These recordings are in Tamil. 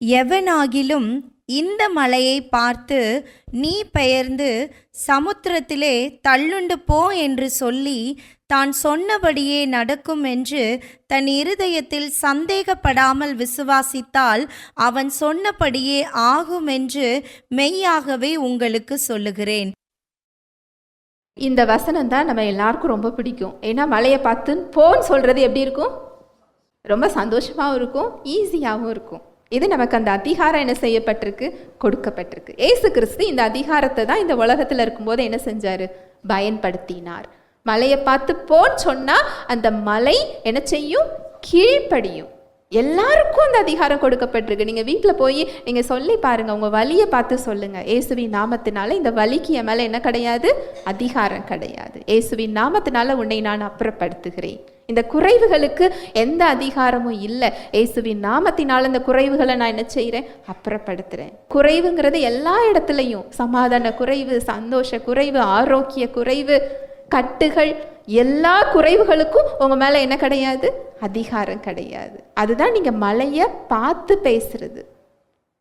எவனாகிலும் இந்த மலையை பார்த்து நீ பெயர்ந்து சமுத்திரத்திலே தள்ளுண்டு போ என்று சொல்லி தான் சொன்னபடியே நடக்கும் என்று தன் இருதயத்தில் சந்தேகப்படாமல் விசுவாசித்தால் அவன் சொன்னபடியே ஆகும் என்று மெய்யாகவே உங்களுக்கு சொல்லுகிறேன். இந்த வசனம் தான் நம்ம எல்லாருக்கும் ரொம்ப பிடிக்கும். ஏன்னா மலையை பார்த்து போன்னு சொல்கிறது எப்படி இருக்கும்? ரொம்ப சந்தோஷமாகவும் இருக்கும் ஈஸியாகவும் இருக்கும். இது நமக்கு அந்த அதிகாரம் என்ன செய்யப்பட்டிருக்கு? கொடுக்கப்பட்டிருக்கு. ஏசு கிறிஸ்து இந்த அதிகாரத்தை தான் இந்த உலகத்தில் இருக்கும்போது என்ன செஞ்சார்? பயன்படுத்தினார். மலையை பார்த்து போன்னு சொன்னால் அந்த மலை என்ன செய்யும்? கீழ்ப்படியும். எல்லாருக்கும் அந்த அதிகாரம் கொடுக்கப்பட்டிருக்கு. நீங்கள் வீட்டில் போய் நீங்கள் சொல்லி பாருங்கள் உங்கள் வழியை பார்த்து சொல்லுங்கள் ஏசுவின் நாமத்தினால இந்த வலிக்கு என் மேலே என்ன கிடையாது? அதிகாரம் கிடையாது. ஏசுவின் நாமத்தினால உன்னை நான் அப்புறப்படுத்துகிறேன். இந்த குறைவுகளுக்கு எந்த அதிகாரமும் இல்லை. ஏசுவின் நாமத்தினால் அந்த குறைவுகளை நான் என்ன செய்கிறேன்? அப்புறப்படுத்துகிறேன். குறைவுங்கிறது எல்லா இடத்துலையும். சமாதான குறைவு சந்தோஷ குறைவு ஆரோக்கிய குறைவு கட்டுகள் எல்லா குறைவுகளுக்கும் உங்கள் மேலே என்ன கிடையாது? அதிகாரம் கிடையாது. அதுதான் நீங்கள் மலையை பார்த்து பேசுறது.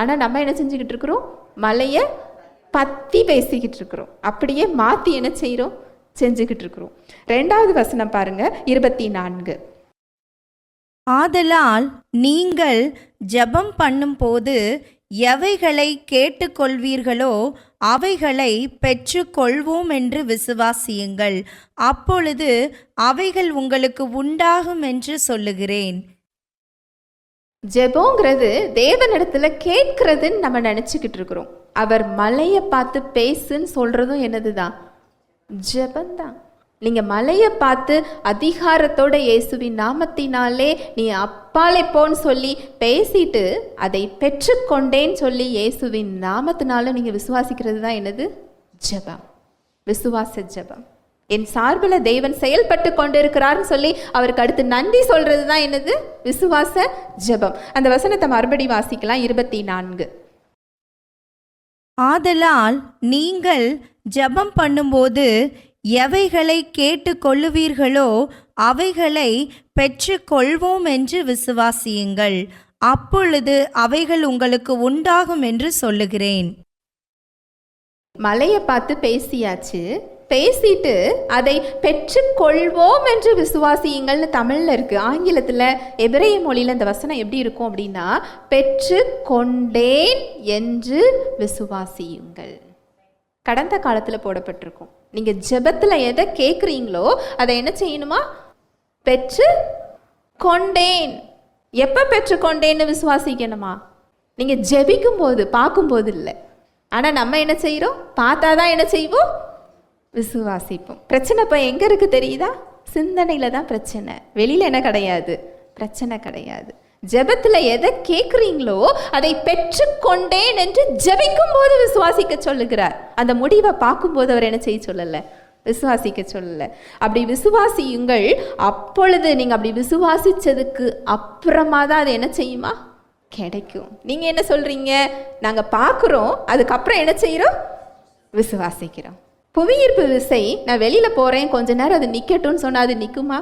ஆனால் நம்ம என்ன செஞ்சுக்கிட்டு இருக்கிறோம்? மலையை பற்றி பேசிக்கிட்டு இருக்கிறோம். அப்படியே மாற்றி என்ன செய்கிறோம்? செஞ்சுக்கிட்டு இருக்கிறோம் ரெண்டாவது வசனம் பாருங்க இருபத்தி நான்கு ஆதலால் நீங்கள் ஜெபம் பண்ணும்போது எவைகளை கேட்டுக்கொள்வீர்களோ அவைகளை பெற்றுக்கொள்வோம் என்று விசுவாசியுங்கள். அப்பொழுது அவைகள் உங்களுக்கு உண்டாகும் என்று சொல்லுகிறேன். ஜெபோங்கிறது தேவனிடத்துல கேட்கறதுன்னு நம்ம நினச்சிக்கிட்டு இருக்கிறோம் அவர் மலையை பார்த்து பேசுன்னு சொல்றதும் என்னதுதான்? ஜபந்தான். நீங்கள் மலையை பார்த்து அதிகாரத்தோட இயேசுவின் நாமத்தினாலே நீ அப்பாலே போன்னு சொல்லி பேசிட்டு அதை பெற்றுக்கொண்டேன்னு சொல்லி இயேசுவின் நாமத்தினால நீங்கள் விசுவாசிக்கிறது தான் என்னது? ஜெபம். விசுவாச ஜெபம். என் சார்பில் தேவன் செயல்பட்டு கொண்டிருக்கிறார்னு சொல்லி அவருக்கு அடுத்து நன்றி சொல்றது தான் என்னது? விசுவாச ஜெபம். அந்த வசனத்தை மறுபடி வாசிக்கலாம். இருபத்தி நான்கு. ஆதலால் நீங்கள் ஜெபம் பண்ணும்போது எவைகளை கேட்டுக்கொள்ளுவீர்களோ அவைகளை பெற்றுக்கொள்வோம் என்று விசுவாசியுங்கள். அப்பொழுது அவைகள் உங்களுக்கு உண்டாகும் என்று சொல்லுகிறேன். மலையை பார்த்து பேசியாச்சு. பேசிட்டு அதை பெற்றுக்கொள்வோம் என்று விசுவாசியுங்கள்னு தமிழில் இருக்குது ஆங்கிலத்தில் எபிரேய மொழியில் இந்த வசனம் எப்படி இருக்கும் அப்படின்னா பெற்று கொண்டேன் என்று விசுவாசியுங்கள். கடந்த காலத்தில் போடப்பட்டிருக்கும். நீங்கள் ஜெபத்தில் எதை கேட்குறீங்களோ அதை என்ன செய்யணுமா? பெற்று கொண்டேன் எப்போ பெற்றுக்கொண்டேன்னு விசுவாசிக்கணுமா? நீங்கள் ஜெபிக்கும் போது பார்க்கும்போது இல்லை. ஆனால் நம்ம என்ன செய்கிறோம் பார்த்தா தான் என்ன செய்வோம்? விசுவாசிப்போம். பிரச்சனை இப்போ எங்கே இருக்குது தெரியுதா? சிந்தனையில் தான் பிரச்சனை. வெளியில் என்ன கிடையாது? பிரச்சனை கிடையாது. ஜெபத்தில் எதை கேட்குறீங்களோ அதை பெற்றுக்கொண்டேன் என்று ஜெபிக்கும் போது விசுவாசிக்க சொல்லுகிறார். அந்த முடிவை பார்க்கும்போது அவர் என்ன செய்ய சொல்லலை? விசுவாசிக்க சொல்லலை. அப்படி விசுவாசியுங்கள் அப்பொழுது நீங்கள் அப்படி விசுவாசித்ததுக்கு அப்புறமா தான் அது என்ன செய்யுமா? கிடைக்கும். நீங்கள் என்ன சொல்கிறீங்க நாங்கள் பார்க்குறோம் அதுக்கப்புறம் என்ன செய்கிறோம் விசுவாசிக்கிறோம். புவியீர்ப்பு விசை நான் வெளியில் போகிறேன் கொஞ்ச நேரம் அது நிற்கட்டும்னு சொன்னால் அது நிற்குமா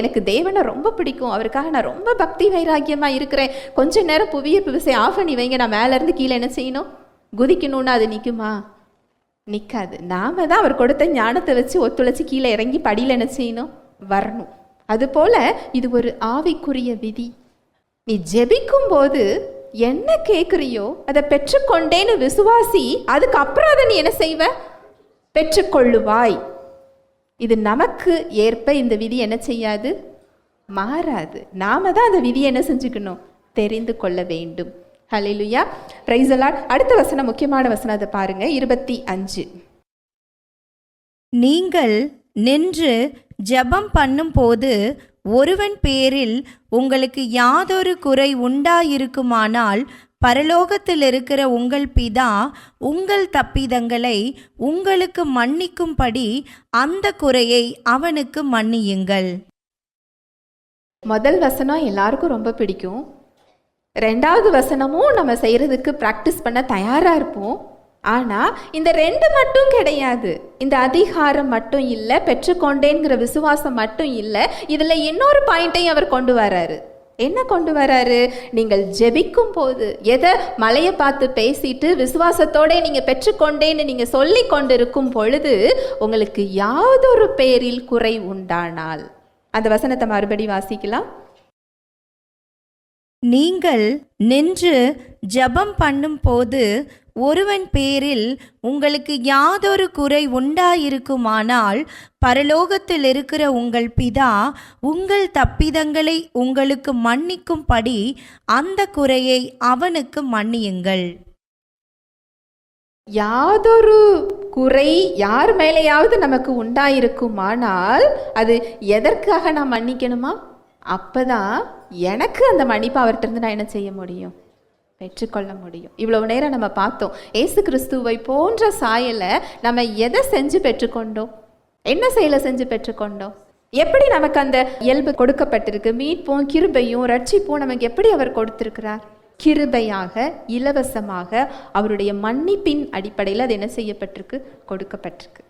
எனக்கு தேவனை ரொம்ப பிடிக்கும். அவருக்காக நான் ரொம்ப பக்தி வைராக்கியமாக இருக்கிறேன். கொஞ்ச நேரம் புவியீர்ப்பு விசை ஆஃப் பண்ணி வைங்க. நான் மேலேருந்து கீழே என்ன செய்யணும்? குதிக்கணும்னு அது நிற்குமா நிற்காது நாம தான் அவர் கொடுத்த ஞானத்தை வச்சு ஒத்துழைச்சி கீழே இறங்கி படியில் என்ன செய்யணும்? வரணும். அதுபோல் இது ஒரு ஆவிக்குரிய விதி. நீ ஜெபிக்கும் போது என்ன கேட்குறியோ அதை பெற்றுக்கொண்டேன்னு விசுவாசி அதுக்கப்புறம் அதை நீ என்ன செய்வ? பெற்றுக்கொள்ளுவாய். இது நமக்கு ஏற்ப இந்த விதி என்ன செய்யாது? மாறாது. நாம தான் அந்த விதியை என்ன செஞ்சுக்கணும்? தெரிந்து கொள்ள வேண்டும். ஹலிலுயா பிரைஸ் அலாட் அடுத்த வசனம் முக்கியமான வசனம் அதை பாருங்க. இருபத்தி அஞ்சு. நீங்கள் நின்று ஜெபம் பண்ணும்போது ஒருவன் பேரில் உங்களுக்கு யாதொரு குறை உண்டாயிருக்குமானால் பரலோகத்தில் இருக்கிற உங்கள் பிதா உங்கள் தப்பிதங்களை உங்களுக்கு மன்னிக்கும்படி அந்த குறையை அவனுக்கு மன்னியுங்கள். முதல் வசனம் எல்லாருக்கும் ரொம்ப பிடிக்கும். ரெண்டாவது வசனமும் நம்ம செய்கிறதுக்கு ப்ராக்டிஸ் பண்ண தயாராக இருப்போம். ஆனால் இந்த ரெண்டு மட்டும் கிடையாது. இந்த அதிகாரம் மட்டும் இல்லை பெற்றுக்கொண்டேங்கிற விசுவாசம் மட்டும் இல்லை இதில் இன்னொரு பாயிண்ட்டையும் அவர் கொண்டு வராரு. என்ன கொண்டு வராரு? நீங்கள் ஜெபிக்கும் போது எதை? மலையை பார்த்து பேசிட்டு விசுவாசத்தோட நீங்கள் பெற்றுக்கொண்டேன்னு நீங்கள் சொல்லி கொண்டிருக்கும் பொழுது உங்களுக்கு யாதொரு பேரில் குறை உண்டானால்? அந்த வசனத்தை மறுபடி வாசிக்கலாம். நீங்கள் நின்று ஜெபம் பண்ணும்போது ஒருவன் பேரில் உங்களுக்கு யாதொரு குறை உண்டாயிருக்குமானால் பரலோகத்தில் இருக்கிற உங்கள் பிதா உங்கள் தப்பிதங்களை உங்களுக்கு மன்னிக்கும்படி அந்த குறையை அவனுக்கு மன்னியுங்கள். யாதொரு குறை யார் மேலேயாவது நமக்கு உண்டாயிருக்குமானால் அது எதற்காக நான் மன்னிக்கணுமா? அப்பதான் எனக்கு அந்த மன்னிப்பு அவர்கிட்ட இருந்து நான் என்ன செய்ய முடியும்? பெற்றுக்கொள்ள முடியும். இவ்வளவு நேரம் நம்ம பார்த்தோம். ஏசு கிறிஸ்துவை போன்ற சாயலை நம்ம எதை செஞ்சு பெற்றுக்கொண்டோம்? என்ன செயலை செஞ்சு பெற்றுக்கொண்டோம்? எப்படி நமக்கு அந்த இயல்பு கொடுக்கப்பட்டிருக்கு? மீட்பும் கிருபையும் ரட்சிப்பும் நமக்கு எப்படி அவர் கொடுத்திருக்கிறார்? கிருபையாக இலவசமாக அவருடைய மன்னிப்பின் அடிப்படையில் அது என்ன செய்யப்பட்டிருக்கு? கொடுக்கப்பட்டிருக்கு.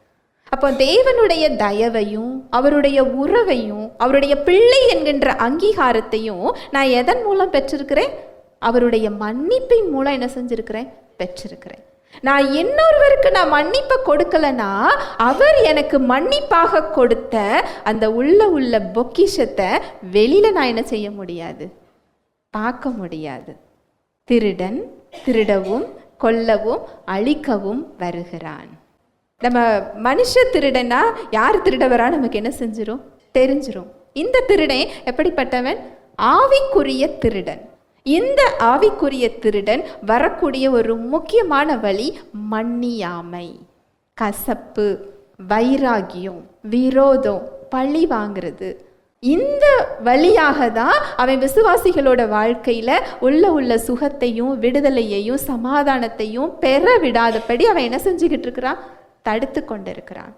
அப்போ தேவனுடைய தயவையும் அவருடைய உறவையும் அவருடைய பிள்ளை என்கின்ற அங்கீகாரத்தையும் நான் எதன் மூலம் பெற்றிருக்கிறேன்? அவருடைய மன்னிப்பின் மூலம் என்ன செஞ்சிருக்கிறேன்? பெற்றிருக்கிறேன். நான் இன்னொருவருக்கு நான் மன்னிப்பை கொடுக்கலனா அவர் எனக்கு மன்னிப்பாக கொடுத்த அந்த உள்ள உள்ள பொக்கிஷத்தை வெளியில நான் என்ன செய்ய முடியாது? பார்க்க முடியாது. திருடன் திருடவும் கொல்லவும் அழிக்கவும் வருகிறான். நம்ம மனுஷ திருடனா யார் திருடவரா நமக்கு என்ன செஞ்சிடும் தெரிஞ்சிடும் இந்த திருடன் எப்படிப்பட்டவன்? ஆவிக்குரிய திருடன். இந்த ஆவிக்குரிய திருடன் வரக்கூடிய ஒரு முக்கியமான வழி மன்னியாமை. கசப்பு வைராகியம் விரோதம் பழி வாங்குறது. இந்த வழியாக தான் அவன் விசுவாசிகளோட வாழ்க்கையில உள்ள உள்ள சுகத்தையும் விடுதலையையும் சமாதானத்தையும் பெற விடாதபடி அவன் என்ன செஞ்சுக்கிட்டு இருக்கிறான்? தடுத்து கொண்டிருக்கிறான்.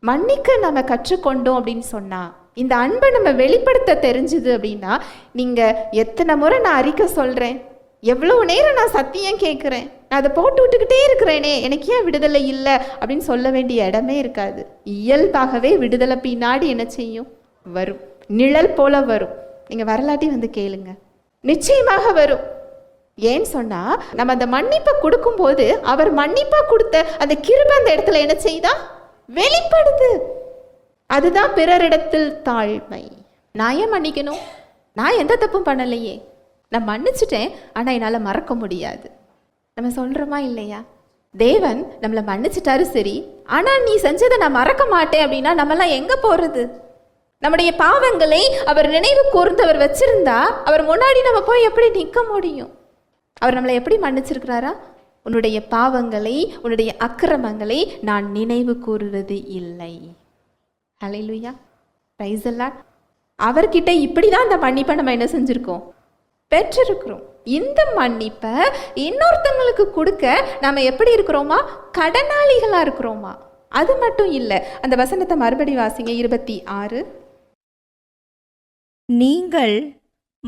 மன்னிக்க நம்ம கற்றுக்கொண்டோம் அப்படின்னு சொன்னா இந்த அன்பை நம்ம வெளிப்படுத்த தெரிஞ்சுது அப்படின்னா நீங்கள் எத்தனை முறை நான் அறிக்கை சொல்கிறேன் எவ்வளோ நேரம் நான் சத்தியம் கேட்குறேன்? நான் அதை போட்டு விட்டுக்கிட்டே இருக்கிறேனே எனக்கு ஏன் விடுதலை இல்லை? அப்படின்னு சொல்ல வேண்டிய இடமே இருக்காது. இயல்பாகவே விடுதலை பின்னாடி என்ன செய்யும்? வரும். நிழல் போல வரும். நீங்கள் வரலாட்டி வந்து கேளுங்க. நிச்சயமாக வரும். ஏன்னு சொன்னால் நம்ம அந்த மன்னிப்பை கொடுக்கும்போது அவர் மன்னிப்பாக கொடுத்த அந்த கிருபை அந்த இடத்துல என்ன செய்தா? வெளிப்படுது. அதுதான் பிறரிடத்தில் தாழ்மை. நான் ஏன் மன்னிக்கணும்? நான் எந்த தப்பும் பண்ணலையே. நான் மன்னிச்சிட்டேன் ஆனால் என்னால் மறக்க முடியாது. நம்ம சொல்கிறோமா இல்லையா? தேவன் நம்மளை மன்னிச்சிட்டாரு சரி ஆனால் நீ செஞ்சதை நான் மறக்க மாட்டேன் அப்படின்னா நம்மலாம் எங்கே போகிறது நம்முடைய பாவங்களை அவர் நினைவு கூர்ந்தவர் வச்சிருந்தா அவர் முன்னாடி நம்ம போய் எப்படி நிற்க முடியும்? அவர் நம்மளை எப்படி மன்னிச்சிருக்கிறாரா? உன்னுடைய பாவங்களை உன்னுடைய அக்கிரமங்களை நான் நினைவு கூறுவது இல்லை. அலையிலுயா ப்ரைஸ் எல்லாம் அவர்கிட்ட இப்படி தான் அந்த மன்னிப்பை நம்ம என்ன செஞ்சுருக்கோம்? பெற்றிருக்கிறோம். இந்த மன்னிப்பை இன்னொருத்தங்களுக்கு கொடுக்க நம்ம எப்படி இருக்கிறோமா? கடனாளிகளாக இருக்கிறோமா? அது மட்டும் இல்லை. அந்த வசனத்தை மறுபடி வாசிங்க. இருபத்தி ஆறு. நீங்கள்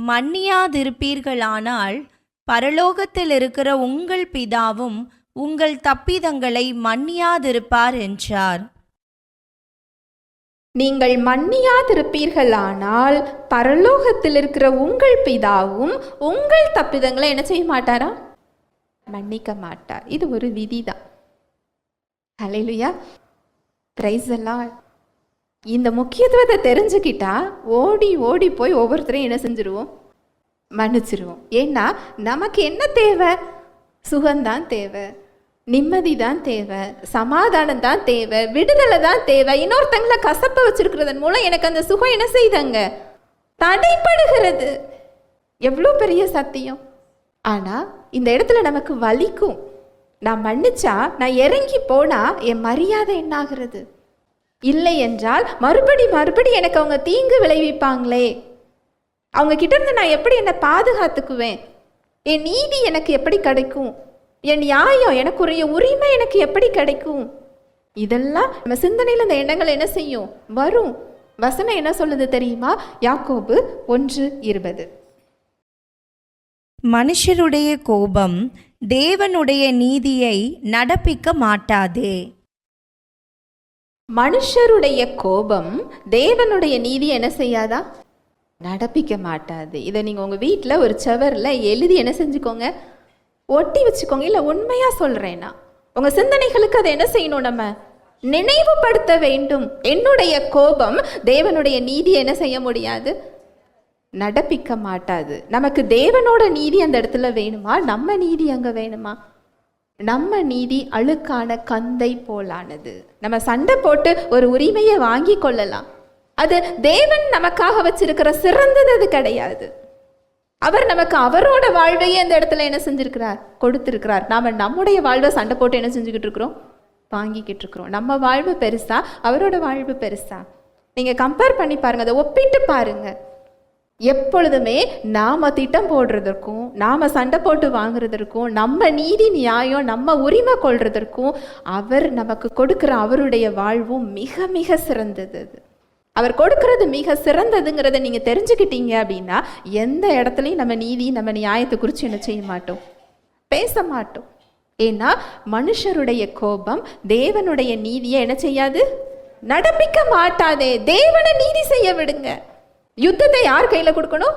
மன்னியாதிருப்பீர்களானால் பரலோகத்தில் இருக்கிற உங்கள் பிதாவும் உங்கள் தப்பிதங்களை மன்னியாதிருப்பார் என்றார். நீங்கள் மன்னியாதிருப்பீர்களானால் பரலோகத்தில் இருக்கிற உங்கள் பிதாவும் உங்கள் தப்பிதங்களை என்ன செய்ய மாட்டாரா? மன்னிக்க மாட்டார். இது ஒரு விதி தான் ஹalleluya பிரைஸ் எல்லாம் இந்த முக்கியத்துவத்தை தெரிஞ்சுக்கிட்டா ஓடி ஓடி போய் ஒவ்வொருத்தரையும் என்ன செஞ்சுருவோம்? மன்னிச்சிருவோம். ஏன்னா நமக்கு என்ன தேவை? சுகம்தான் தேவை. நிம்மதி தான் தேவை சமாதானம் தான் தேவை விடுதலை தான் தேவை. இன்னொருத்தங்களை கசப்ப வச்சிருக்கிறதன் மூலம் எனக்கு அந்த சுகம் என்ன செய்தாங்க? தடைப்படுகிறது எவ்வளோ பெரிய சத்தியம். ஆனால் இந்த இடத்துல நமக்கு வலிக்கும். நான் மன்னிச்சா நான் இறங்கி போனால் என் மரியாதை என்னாகிறது? இல்லை என்றால் மறுபடி மறுபடி எனக்கு அவங்க தீங்கு விளைவிப்பாங்களே. அவங்க கிட்ட இருந்து நான் எப்படி என்னை பாதுகாத்துக்குவேன்? என் நீதி எனக்கு எப்படி கிடைக்கும்? என் நியாயம் எனக்குரிய உரிமை எனக்கு எப்படி கிடைக்கும்? இதெல்லாம் நம்ம சிந்தனையில் இந்த எண்ணங்கள் என்ன செய்யும்? வரும். வசனம் என்ன சொல்லுது தெரியுமா? யாக்கோபு ஒன்று இருபது. மனுஷருடைய கோபம் தேவனுடைய நீதியை நடப்பிக்க மாட்டாதே. மனுஷருடைய கோபம் தேவனுடைய நீதி என்ன செய்யாதா? நடப்பிக்க மாட்டாது. இதை நீங்கள் உங்கள் வீட்டில் ஒரு செவரில் எழுதி என்ன செஞ்சுக்கோங்க. ஒட்டி வச்சுக்கோங்க. இல்லை உண்மையாக சொல்கிறேன்னா உங்கள் சிந்தனைகளுக்கு அதை என்ன செய்யணும் நம்ம? நினைவுபடுத்த வேண்டும். என்னுடைய கோபம் தேவனுடைய நீதி என்ன செய்ய முடியாது? நடப்பிக்க மாட்டாது. நமக்கு தேவனோட நீதி அந்த இடத்துல வேணுமா? நம்ம நீதி அங்கே வேணுமா? நம்ம நீதி அழுக்கான கந்தை போலானது. நம்ம சண்டை போட்டு ஒரு உரிமையை வாங்கி கொள்ளலாம். அது தேவன் நமக்காக வச்சிருக்கிற சிறந்தது அது கிடையாது. அவர் நமக்கு அவரோட வாழ்வையே இந்த இடத்துல என்ன செஞ்சுருக்கிறார்? கொடுத்துருக்கிறார். நாம் நம்முடைய வாழ்வை சண்டை போட்டு என்ன செஞ்சுக்கிட்டு இருக்கிறோம்? வாங்கிக்கிட்டு இருக்கிறோம். நம்ம வாழ்வு பெருசா? அவரோட வாழ்வு பெருசா? நீங்கள் கம்பேர் பண்ணி பாருங்க. அதை ஒப்பிட்டு பாருங்க. எப்பொழுதுமே நாம் திட்டம் போடுறதற்கும் நாம் சண்டை போட்டு வாங்குறதற்கும் நம்ம நீதி நியாயம் நம்ம உரிமை கொள்றதற்கும் அவர் நமக்கு கொடுக்குற அவருடைய வாழ்வும் மிக மிக சிறந்தது அது. அவர் கொடுக்கறது மிக சிறந்ததுங்கிறத நீங்க தெரிஞ்சுக்கிட்டீங்க அப்படின்னா எந்த இடத்துலையும் நம்ம நீதி நம்ம நியாயத்தை குறித்து என்ன செய்ய மாட்டோம். பேச மாட்டோம். ஏன்னா மனுஷருடைய கோபம் தேவனுடைய நீதியை என்ன செய்யாது? நடப்பிக்க மாட்டாதே. தேவனை நீதி செய்ய விடுங்க. யுத்தத்தை யார் கையில கொடுக்கணும்?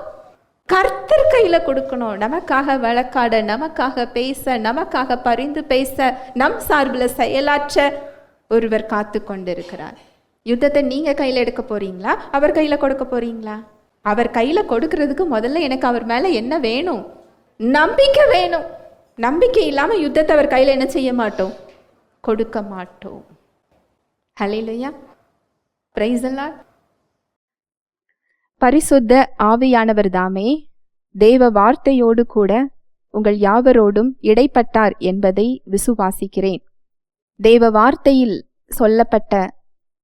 கர்த்தர் கையில கொடுக்கணும். நமக்காக வழக்காட நமக்காக பேச நமக்காக பரிந்து பேச நம் சார்பில் செயலாற்ற ஒருவர் காத்து கொண்டிருக்கிறார் யுத்தத்தை நீங்கள் கையில் எடுக்க போறீங்களா? அவர் கையில் கொடுக்க போறீங்களா? அவர் கையில் கொடுக்கறதுக்கு முதல்ல எனக்கு அவர் மேலே என்ன வேணும்? நம்பிக்கை வேணும். நம்பிக்கை இல்லாமல் யுத்தத்தை அவர் கையில் என்ன செய்ய மாட்டோம்? கொடுக்க மாட்டோம். ஹலையிலையா பிரைசல்லா பரிசுத்த ஆவியானவர் தாமே தேவ வார்த்தையோடு கூட உங்கள் யாவரோடும் இடைப்பட்டார் என்பதை விசுவாசிக்கிறேன். தேவ வார்த்தையில் சொல்லப்பட்ட